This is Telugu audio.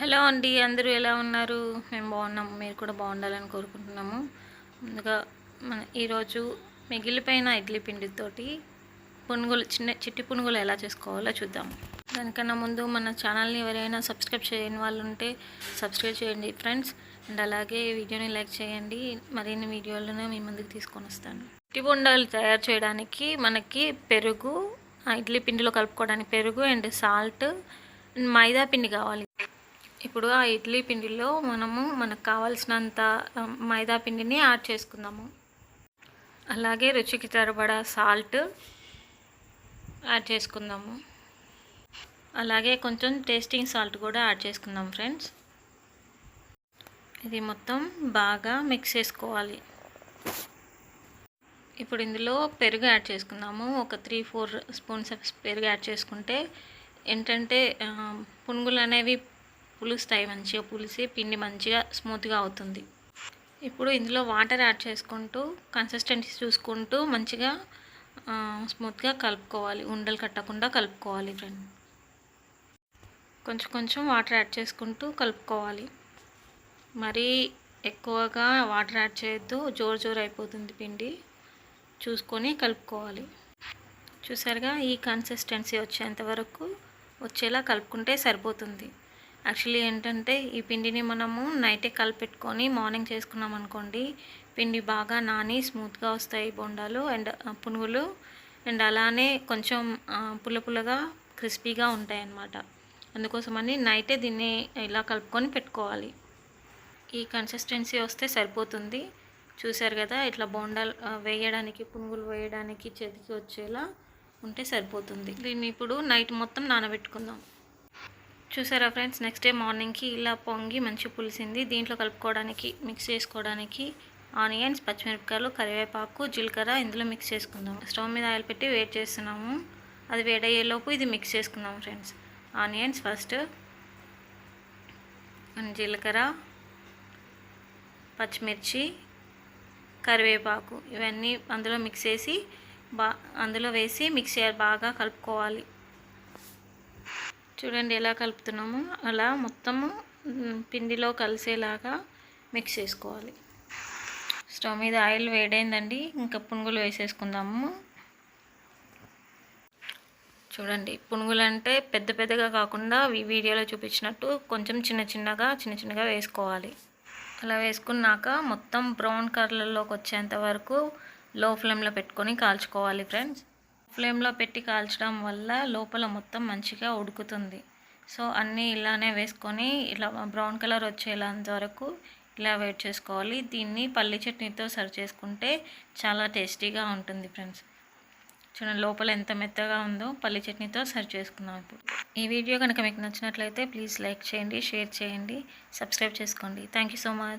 హలో అండి అందరూ ఎలా ఉన్నారు? మేము బాగున్నాము మీరు కూడా బాగుండాలని కోరుకుంటున్నాము. ముందుగా మన ఈరోజు మిగిలిపోయిన ఇడ్లీ పిండితోటి పునుగులు చిన్న చిట్టి పునుగులు ఎలా చేసుకోవాలో చూద్దాము. దానికన్నా ముందు మన ఛానల్ని ఎవరైనా సబ్స్క్రైబ్ చేయని వాళ్ళు ఉంటే సబ్స్క్రైబ్ చేయండి ఫ్రెండ్స్. అండ్ అలాగే వీడియోని లైక్ చేయండి. మరిన్ని వీడియోలను మీ ముందుకు తీసుకొని వస్తాను. చిట్టి బొండాలు తయారు చేయడానికి మనకి పెరుగు ఆ ఇడ్లీ పిండిలో కలుపుకోవడానికి పెరుగు అండ్ సాల్ట్ మైదా పిండి కావాలి. ఇప్పుడు ఆ ఇడ్లీ పిండిలో మనము మనకు కావాల్సినంత మైదా పిండిని యాడ్ చేసుకుందాము. అలాగే రుచికి తరబడా సాల్ట్ యాడ్ చేసుకుందాము. అలాగే కొంచెం టేస్టింగ్ సాల్ట్ కూడా యాడ్ చేసుకుందాం ఫ్రెండ్స్. ఇది మొత్తం బాగా మిక్స్ చేసుకోవాలి. ఇప్పుడు ఇందులో పెరుగు యాడ్ చేసుకుందాము. ఒక త్రీ ఫోర్ స్పూన్స్ పెరుగు యాడ్ చేసుకుంటే ఏంటంటే పునుగులు అనేవి పులుస్తాయి మంచిగా పులిసి పిండి మంచిగా స్మూత్గా అవుతుంది. ఇప్పుడు ఇందులో వాటర్ యాడ్ చేసుకుంటూ కన్సిస్టెన్సీ చూసుకుంటూ మంచిగా స్మూత్గా కలుపుకోవాలి. ఉండలు కట్టకుండా కలుపుకోవాలి ఫ్రెండ్ కొంచెం కొంచెం వాటర్ యాడ్ చేసుకుంటూ కలుపుకోవాలి. మరీ ఎక్కువగా వాటర్ యాడ్ చేయొద్దు. జోరు జోరు అయిపోతుంది పిండి. చూసుకొని కలుపుకోవాలి. చూసారుగా ఈ కన్సిస్టెన్సీ వచ్చేంత వరకు వచ్చేలా కలుపుకుంటే సరిపోతుంది. యాక్చువల్లీ ఏంటంటే ఈ పిండిని మనము నైటే కలిపెట్టుకొని మార్నింగ్ చేసుకున్నాం అనుకోండి పిండి బాగా నాని స్మూత్గా వస్తాయి బొండాలు అండ్ పునుగులు అండ్ అలానే కొంచెం పుల్ల పుల్లగా క్రిస్పీగా ఉంటాయి అన్నమాట అందుకోసమని నైటే దీన్ని ఇలా కలుపుకొని పెట్టుకోవాలి. ఈ కన్సిస్టెన్సీ వస్తే సరిపోతుంది. చూశారు కదా ఇట్లా బోండాలు వేయడానికి పునుగులు వేయడానికి చేతికి వచ్చేలా ఉంటే సరిపోతుంది. దీన్ని ఇప్పుడు నైట్ మొత్తం నానబెట్టుకుందాం. చూసారా ఫ్రెండ్స్? నెక్స్ట్ డే మార్నింగ్కి ఇలా పొంగి మంచి పులిసింది. దీంట్లో కలుపుకోవడానికి మిక్స్ చేసుకోవడానికి ఆనియన్స్ పచ్చిమిరపకాయలు కరివేపాకు జీలకర్ర ఇందులో మిక్స్ చేసుకుందాం. స్టవ్ మీద ఆయిల్ పెట్టి వేడి చేస్తున్నాము. అది వేడయ్యేలోపు ఇది మిక్స్ చేసుకుందాం ఫ్రెండ్స్. ఆనియన్స్ ఫస్ట్ జీలకర్ర పచ్చిమిర్చి కరివేపాకు ఇవన్నీ అందులో మిక్స్ చేసి బా అందులో వేసి మిక్స్ చేయాలి బాగా కలుపుకోవాలి. చూడండి ఎలా కలుపుతున్నామో. అలా మొత్తము పిండిలో కలిసేలాగా మిక్స్ చేసుకోవాలి. స్టవ్ మీద ఆయిల్ వేడైందండి. ఇంకా పునుగులు వేసేసుకుందాము. చూడండి పునుగులు అంటే పెద్ద పెద్దగా కాకుండా ఈ వీడియోలో చూపించినట్టు కొంచెం చిన్న చిన్నగా చిన్న చిన్నగా వేసుకోవాలి. అలా వేసుకున్నాక మొత్తం బ్రౌన్ కలర్లోకి వచ్చేంత వరకు లో ఫ్లేమ్లో పెట్టుకొని కాల్చుకోవాలి ఫ్రెండ్స్. ఫ్లేమ్లో పెట్టి కాల్చడం వల్ల లోపల మొత్తం మంచిగా ఉడుకుతుంది. సో అన్నీ ఇలానే వేసుకొని ఇలా బ్రౌన్ కలర్ వచ్చేలాంత వరకు ఇలా వెయిట్ చేసుకోవాలి. దీన్ని పల్లి చట్నీతో సర్వ్ చేసుకుంటే చాలా టేస్టీగా ఉంటుంది ఫ్రెండ్స్. చూడండి లోపల ఎంత మెత్తగా ఉందో పల్లి చట్నీతో సర్వ్ చేసుకుందాం ఇప్పుడు. ఈ వీడియో కనుక మీకు నచ్చినట్లయితే ప్లీజ్ లైక్ చేయండి షేర్ చేయండి సబ్స్క్రైబ్ చేసుకోండి. Thank you so much.